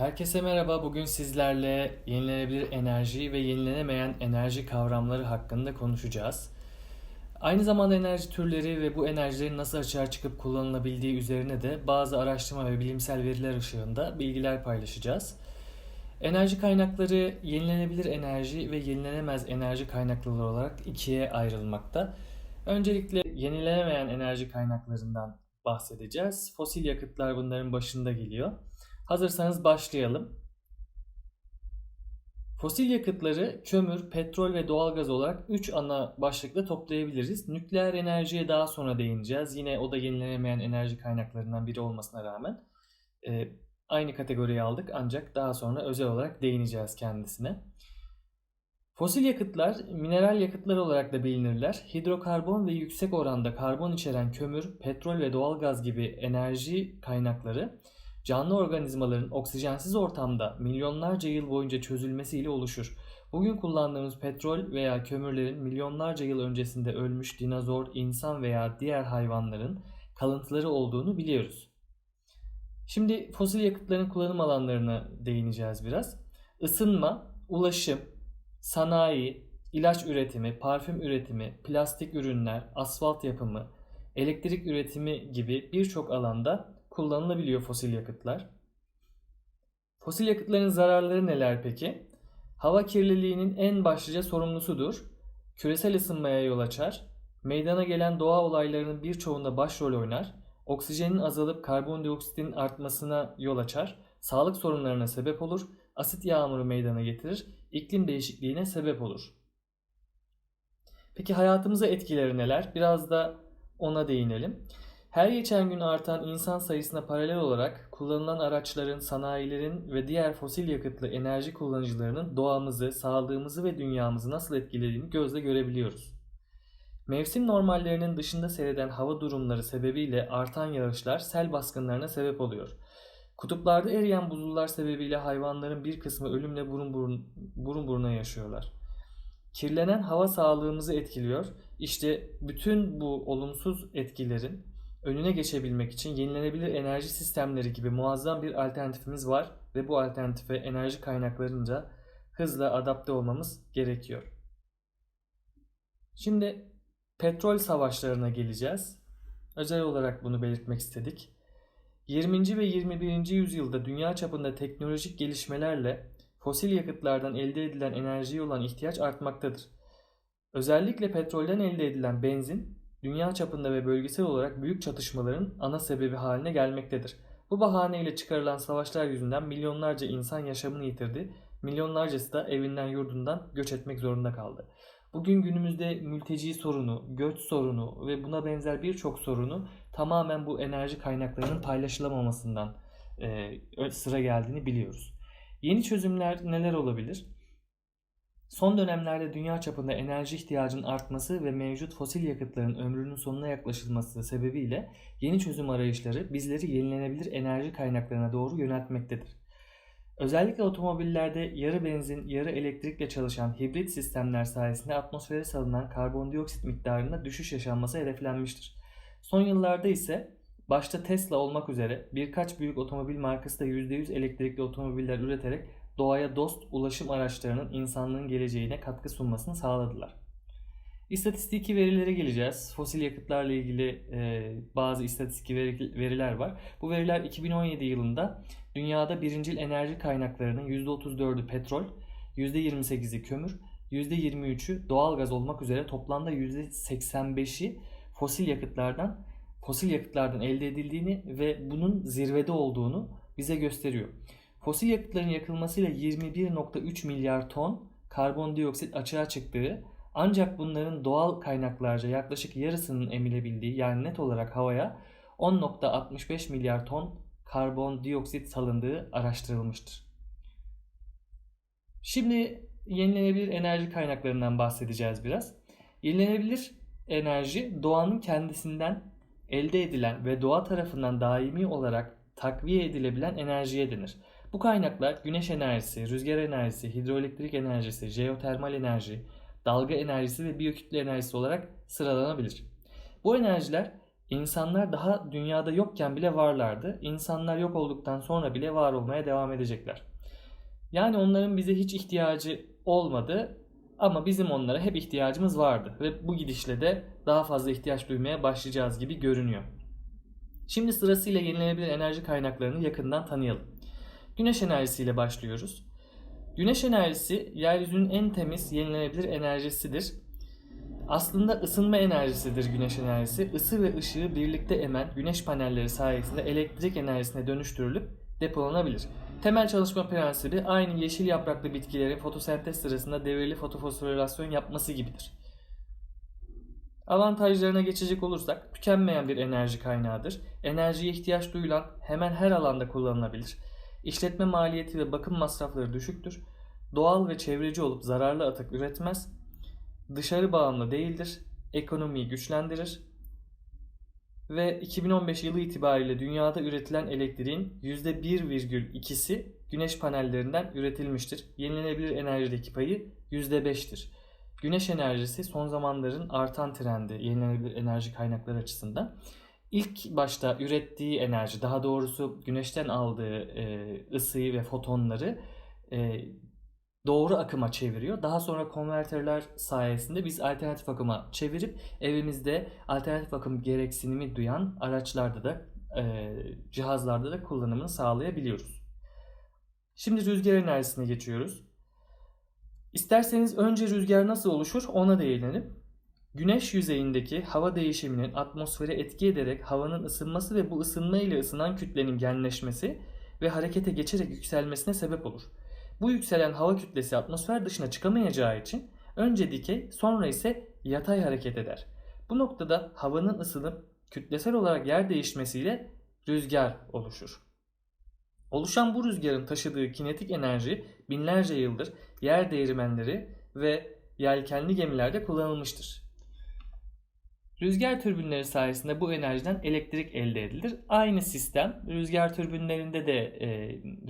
Herkese merhaba. Bugün sizlerle yenilenebilir enerji ve yenilenemeyen enerji kavramları hakkında konuşacağız. Aynı zamanda enerji türleri ve bu enerjilerin nasıl açığa çıkıp kullanılabildiği üzerine de bazı araştırma ve bilimsel veriler ışığında bilgiler paylaşacağız. Enerji kaynakları yenilenebilir enerji ve yenilenemez enerji kaynakları olarak ikiye ayrılmakta. Öncelikle yenilenemeyen enerji kaynaklarından bahsedeceğiz. Fosil yakıtlar bunların başında geliyor. Hazırsanız başlayalım. Fosil yakıtları kömür, petrol ve doğalgaz olarak 3 ana başlıkla toplayabiliriz. Nükleer enerjiye daha sonra değineceğiz. Yine o da yenilenemeyen enerji kaynaklarından biri olmasına rağmen e, aynı kategoriye aldık ancak daha sonra özel olarak değineceğiz kendisine. Fosil yakıtlar mineral yakıtlar olarak da bilinirler. Hidrokarbon ve yüksek oranda karbon içeren kömür, petrol ve doğalgaz gibi enerji kaynakları canlı organizmaların oksijensiz ortamda milyonlarca yıl boyunca çözülmesiyle oluşur. Bugün kullandığımız petrol veya kömürlerin milyonlarca yıl öncesinde ölmüş dinozor, insan veya diğer hayvanların kalıntıları olduğunu biliyoruz. Şimdi fosil yakıtların kullanım alanlarına değineceğiz biraz. Isınma, ulaşım, sanayi, ilaç üretimi, parfüm üretimi, plastik ürünler, asfalt yapımı, elektrik üretimi gibi birçok alanda kullanılabiliyor fosil yakıtlar. Fosil yakıtların zararları neler peki? Hava kirliliğinin en başlıca sorumlusudur. Küresel ısınmaya yol açar. Meydana gelen doğa olaylarının birçoğunda başrol oynar. Oksijenin azalıp karbondioksitin artmasına yol açar. Sağlık sorunlarına sebep olur. Asit yağmuru meydana getirir. İklim değişikliğine sebep olur. Peki hayatımıza etkileri neler? Biraz da ona değinelim. Her geçen gün artan insan sayısına paralel olarak kullanılan araçların, sanayilerin ve diğer fosil yakıtlı enerji kullanıcılarının doğamızı, sağlığımızı ve dünyamızı nasıl etkilediğini gözle görebiliyoruz. Mevsim normallerinin dışında seyreden hava durumları sebebiyle artan yağışlar sel baskınlarına sebep oluyor. Kutuplarda eriyen buzullar sebebiyle hayvanların bir kısmı ölümle burun, burun, burun buruna yaşıyorlar. Kirlenen hava sağlığımızı etkiliyor. İşte bütün bu olumsuz etkilerin önüne geçebilmek için yenilenebilir enerji sistemleri gibi muazzam bir alternatifimiz var ve bu alternatife enerji kaynaklarınca hızla adapte olmamız gerekiyor. Şimdi petrol savaşlarına geleceğiz. Özel olarak bunu belirtmek istedik. 20. ve 21. yüzyılda dünya çapında teknolojik gelişmelerle fosil yakıtlardan elde edilen enerjiye olan ihtiyaç artmaktadır. Özellikle petrolden elde edilen benzin dünya çapında ve bölgesel olarak büyük çatışmaların ana sebebi haline gelmektedir. Bu bahaneyle çıkarılan savaşlar yüzünden milyonlarca insan yaşamını yitirdi, milyonlarcası da evinden yurdundan göç etmek zorunda kaldı. Bugün günümüzde mülteci sorunu, göç sorunu ve buna benzer birçok sorunu tamamen bu enerji kaynaklarının paylaşılamamasından e, sıra geldiğini biliyoruz. Yeni çözümler neler olabilir? Son dönemlerde dünya çapında enerji ihtiyacının artması ve mevcut fosil yakıtların ömrünün sonuna yaklaşılması sebebiyle yeni çözüm arayışları bizleri yenilenebilir enerji kaynaklarına doğru yöneltmektedir. Özellikle otomobillerde yarı benzin, yarı elektrikle çalışan hibrit sistemler sayesinde atmosfere salınan karbondioksit miktarında düşüş yaşanması hedeflenmiştir. Son yıllarda ise başta Tesla olmak üzere birkaç büyük otomobil markası da %100 elektrikli otomobiller üreterek doğaya dost ulaşım araçlarının insanlığın geleceğine katkı sunmasını sağladılar. İstatistiki verilere geleceğiz. Fosil yakıtlarla ilgili e, bazı istatistik veriler var. Bu veriler 2017 yılında dünyada birincil enerji kaynaklarının %34'ü petrol, %28'i kömür, %23'ü doğalgaz olmak üzere toplamda %85'i fosil yakıtlardan fosil yakıtlardan elde edildiğini ve bunun zirvede olduğunu bize gösteriyor. Fosil yakıtların yakılmasıyla 21.3 milyar ton karbondioksit açığa çıktığı ancak bunların doğal kaynaklarca yaklaşık yarısının emilebildiği yani net olarak havaya 10.65 milyar ton karbondioksit salındığı araştırılmıştır. Şimdi yenilenebilir enerji kaynaklarından bahsedeceğiz biraz. Yenilenebilir enerji doğanın kendisinden elde edilen ve doğa tarafından daimi olarak takviye edilebilen enerjiye denir. Bu kaynaklar güneş enerjisi, rüzgar enerjisi, hidroelektrik enerjisi, jeotermal enerji, dalga enerjisi ve biyokütle enerjisi olarak sıralanabilir. Bu enerjiler İnsanlar daha dünyada yokken bile varlardı. İnsanlar yok olduktan sonra bile var olmaya devam edecekler. Yani onların bize hiç ihtiyacı olmadı ama bizim onlara hep ihtiyacımız vardı ve bu gidişle de daha fazla ihtiyaç duymaya başlayacağız gibi görünüyor. Şimdi sırasıyla yenilenebilir enerji kaynaklarını yakından tanıyalım. Güneş enerjisiyle başlıyoruz. Güneş enerjisi yeryüzünün en temiz yenilenebilir enerjisidir. Aslında ısınma enerjisidir güneş enerjisi. Isı ve ışığı birlikte emen güneş panelleri sayesinde elektrik enerjisine dönüştürülüp depolanabilir. Temel çalışma prensibi aynı yeşil yapraklı bitkilerin fotosentez sırasında devreli fotofosforilasyon yapması gibidir. Avantajlarına geçecek olursak tükenmeyen bir enerji kaynağıdır. Enerjiye ihtiyaç duyulan hemen her alanda kullanılabilir. İşletme maliyeti ve bakım masrafları düşüktür. Doğal ve çevreci olup zararlı atık üretmez. Dışarı bağımlı değildir. Ekonomiyi güçlendirir. Ve 2015 yılı itibariyle dünyada üretilen elektriğin %1,2'si güneş panellerinden üretilmiştir. Yenilenebilir enerjideki payı %5'tir. Güneş enerjisi son zamanların artan trendi yenilenebilir enerji kaynakları açısından. İlk başta ürettiği enerji, daha doğrusu güneşten aldığı e, ısıyı ve fotonları e, doğru akıma çeviriyor. Daha sonra konvertörler sayesinde biz alternatif akıma çevirip evimizde alternatif akım gereksinimi duyan araçlarda da e, cihazlarda da kullanımını sağlayabiliyoruz. Şimdi rüzgar enerjisine geçiyoruz. İsterseniz önce rüzgar nasıl oluşur ona değinelim. Güneş yüzeyindeki hava değişiminin atmosfere etki ederek havanın ısınması ve bu ısınma ile ısınan kütlenin genleşmesi ve harekete geçerek yükselmesine sebep olur. Bu yükselen hava kütlesi atmosfer dışına çıkamayacağı için önce dikey sonra ise yatay hareket eder. Bu noktada havanın ısınıp kütlesel olarak yer değişmesiyle rüzgar oluşur. Oluşan bu rüzgarın taşıdığı kinetik enerji binlerce yıldır yer değirmenleri ve yelkenli gemilerde kullanılmıştır. Rüzgar türbinleri sayesinde bu enerjiden elektrik elde edilir. Aynı sistem rüzgar türbinlerinde de e,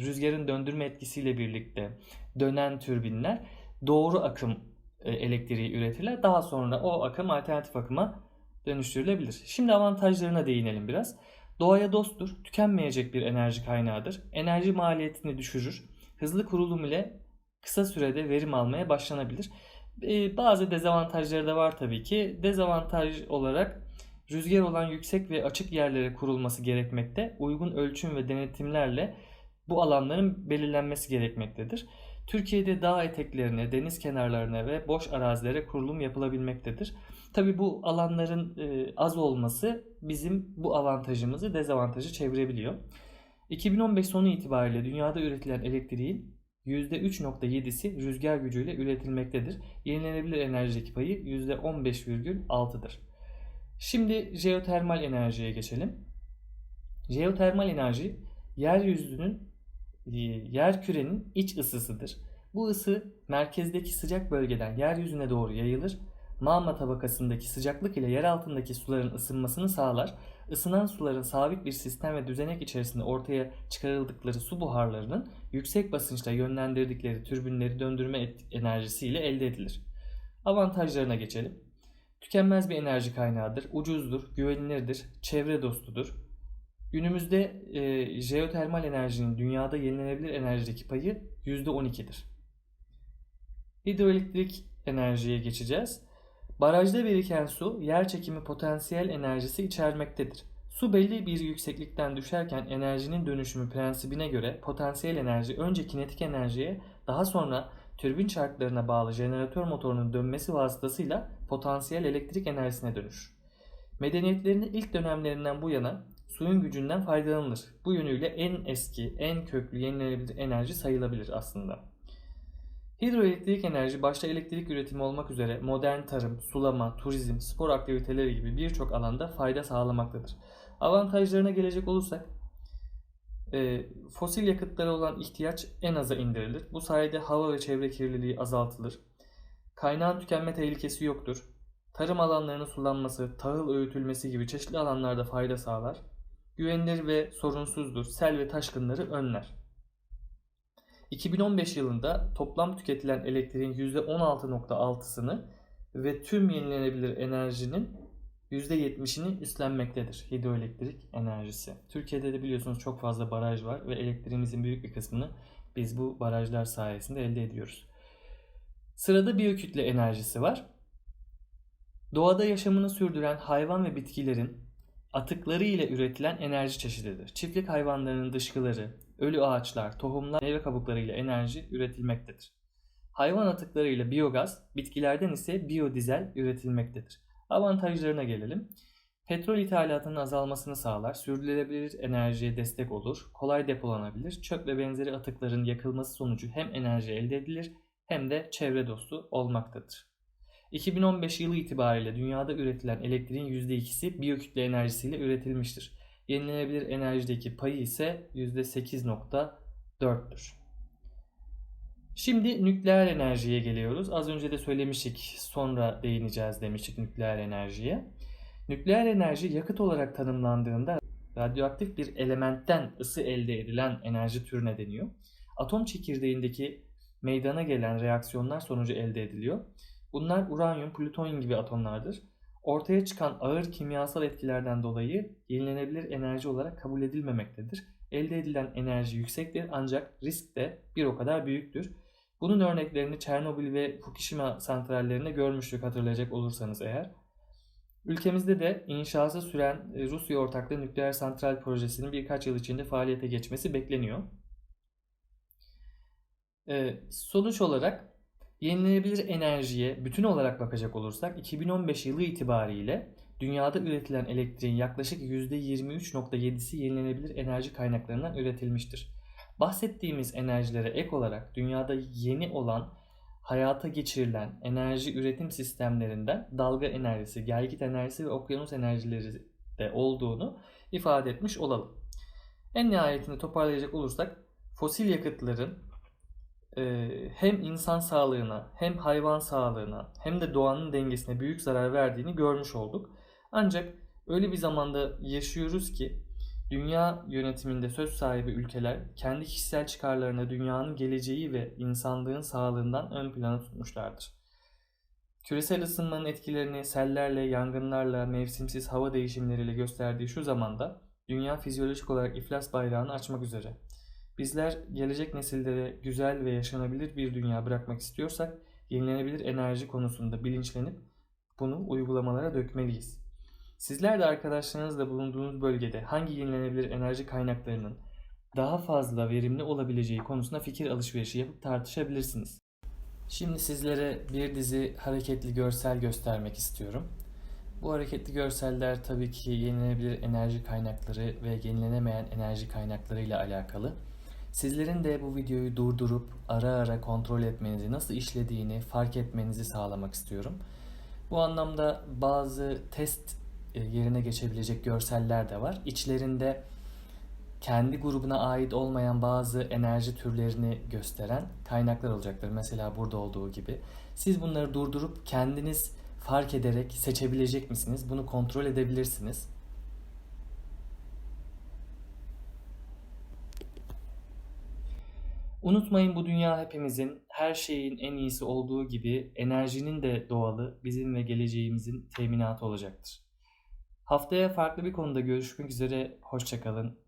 rüzgarın döndürme etkisiyle birlikte dönen türbinler doğru akım e, elektriği üretirler. Daha sonra o akım alternatif akıma dönüştürülebilir. Şimdi avantajlarına değinelim biraz. Doğaya dosttur, tükenmeyecek bir enerji kaynağıdır. Enerji maliyetini düşürür. Hızlı kurulum ile kısa sürede verim almaya başlanabilir. Ee, bazı dezavantajları da var tabii ki. Dezavantaj olarak rüzgar olan yüksek ve açık yerlere kurulması gerekmekte. Uygun ölçüm ve denetimlerle bu alanların belirlenmesi gerekmektedir. Türkiye'de dağ eteklerine, deniz kenarlarına ve boş arazilere kurulum yapılabilmektedir. Tabii bu alanların e, az olması bizim bu avantajımızı dezavantajı çevirebiliyor. 2015 sonu itibariyle dünyada üretilen elektriğin %3.7'si rüzgar gücüyle üretilmektedir. Yenilenebilir enerjideki payı %15,6'dır. Şimdi jeotermal enerjiye geçelim. Jeotermal enerji yeryüzünün e, yer kürenin iç ısısıdır. Bu ısı merkezdeki sıcak bölgeden yeryüzüne doğru yayılır. Magma tabakasındaki sıcaklık ile yer altındaki suların ısınmasını sağlar ısınan suların sabit bir sistem ve düzenek içerisinde ortaya çıkarıldıkları su buharlarının yüksek basınçla yönlendirdikleri türbinleri döndürme enerjisiyle elde edilir. Avantajlarına geçelim. Tükenmez bir enerji kaynağıdır, ucuzdur, güvenilirdir, çevre dostudur. Günümüzde e, jeotermal enerjinin dünyada yenilenebilir enerjideki payı %12'dir. Hidroelektrik enerjiye geçeceğiz. Barajda biriken su yer çekimi potansiyel enerjisi içermektedir. Su belli bir yükseklikten düşerken enerjinin dönüşümü prensibine göre potansiyel enerji önce kinetik enerjiye daha sonra türbin çarklarına bağlı jeneratör motorunun dönmesi vasıtasıyla potansiyel elektrik enerjisine dönüşür. Medeniyetlerin ilk dönemlerinden bu yana suyun gücünden faydalanılır. Bu yönüyle en eski, en köklü yenilenebilir enerji sayılabilir aslında. Hidroelektrik enerji başta elektrik üretimi olmak üzere modern tarım, sulama, turizm, spor aktiviteleri gibi birçok alanda fayda sağlamaktadır. Avantajlarına gelecek olursak e, fosil yakıtlara olan ihtiyaç en aza indirilir. Bu sayede hava ve çevre kirliliği azaltılır. Kaynağın tükenme tehlikesi yoktur. Tarım alanlarının sulanması, tahıl öğütülmesi gibi çeşitli alanlarda fayda sağlar. Güvenilir ve sorunsuzdur. Sel ve taşkınları önler. 2015 yılında toplam tüketilen elektriğin %16.6'sını ve tüm yenilenebilir enerjinin %70'ini üstlenmektedir hidroelektrik enerjisi. Türkiye'de de biliyorsunuz çok fazla baraj var ve elektriğimizin büyük bir kısmını biz bu barajlar sayesinde elde ediyoruz. Sırada biyokütle enerjisi var. Doğada yaşamını sürdüren hayvan ve bitkilerin atıkları ile üretilen enerji çeşididir. Çiftlik hayvanlarının dışkıları, ölü ağaçlar, tohumlar, meyve kabukları ile enerji üretilmektedir. Hayvan atıkları ile biyogaz, bitkilerden ise biyodizel üretilmektedir. Avantajlarına gelelim. Petrol ithalatının azalmasını sağlar, sürdürülebilir enerjiye destek olur, kolay depolanabilir, çöp ve benzeri atıkların yakılması sonucu hem enerji elde edilir hem de çevre dostu olmaktadır. 2015 yılı itibariyle dünyada üretilen elektriğin %2'si biyokütle enerjisiyle üretilmiştir. Yenilenebilir enerjideki payı ise %8.4'tür. Şimdi nükleer enerjiye geliyoruz. Az önce de söylemiştik, sonra değineceğiz demiştik nükleer enerjiye. Nükleer enerji yakıt olarak tanımlandığında radyoaktif bir elementten ısı elde edilen enerji türüne deniyor. Atom çekirdeğindeki meydana gelen reaksiyonlar sonucu elde ediliyor. Bunlar uranyum, plütonyum gibi atomlardır. Ortaya çıkan ağır kimyasal etkilerden dolayı yenilenebilir enerji olarak kabul edilmemektedir. Elde edilen enerji yüksektir ancak risk de bir o kadar büyüktür. Bunun örneklerini Çernobil ve Fukushima santrallerinde görmüştük hatırlayacak olursanız eğer. Ülkemizde de inşası süren Rusya ortaklı nükleer santral projesinin birkaç yıl içinde faaliyete geçmesi bekleniyor. Ee, sonuç olarak yenilenebilir enerjiye bütün olarak bakacak olursak 2015 yılı itibariyle dünyada üretilen elektriğin yaklaşık %23.7'si yenilenebilir enerji kaynaklarından üretilmiştir. Bahsettiğimiz enerjilere ek olarak dünyada yeni olan hayata geçirilen enerji üretim sistemlerinden dalga enerjisi, gelgit enerjisi ve okyanus enerjileri de olduğunu ifade etmiş olalım. En nihayetinde toparlayacak olursak fosil yakıtların hem insan sağlığına hem hayvan sağlığına hem de doğanın dengesine büyük zarar verdiğini görmüş olduk. Ancak öyle bir zamanda yaşıyoruz ki dünya yönetiminde söz sahibi ülkeler kendi kişisel çıkarlarını dünyanın geleceği ve insanlığın sağlığından ön plana tutmuşlardır. Küresel ısınmanın etkilerini sellerle, yangınlarla, mevsimsiz hava değişimleriyle gösterdiği şu zamanda dünya fizyolojik olarak iflas bayrağını açmak üzere. Bizler gelecek nesillere güzel ve yaşanabilir bir dünya bırakmak istiyorsak yenilenebilir enerji konusunda bilinçlenip bunu uygulamalara dökmeliyiz. Sizler de arkadaşlarınızla bulunduğunuz bölgede hangi yenilenebilir enerji kaynaklarının daha fazla verimli olabileceği konusunda fikir alışverişi yapıp tartışabilirsiniz. Şimdi sizlere bir dizi hareketli görsel göstermek istiyorum. Bu hareketli görseller tabii ki yenilenebilir enerji kaynakları ve yenilenemeyen enerji kaynakları ile alakalı. Sizlerin de bu videoyu durdurup ara ara kontrol etmenizi, nasıl işlediğini fark etmenizi sağlamak istiyorum. Bu anlamda bazı test e, yerine geçebilecek görseller de var. İçlerinde kendi grubuna ait olmayan bazı enerji türlerini gösteren kaynaklar olacaktır. Mesela burada olduğu gibi. Siz bunları durdurup kendiniz fark ederek seçebilecek misiniz? Bunu kontrol edebilirsiniz. Unutmayın bu dünya hepimizin, her şeyin en iyisi olduğu gibi enerjinin de doğalı bizim ve geleceğimizin teminatı olacaktır. Haftaya farklı bir konuda görüşmek üzere, hoşçakalın.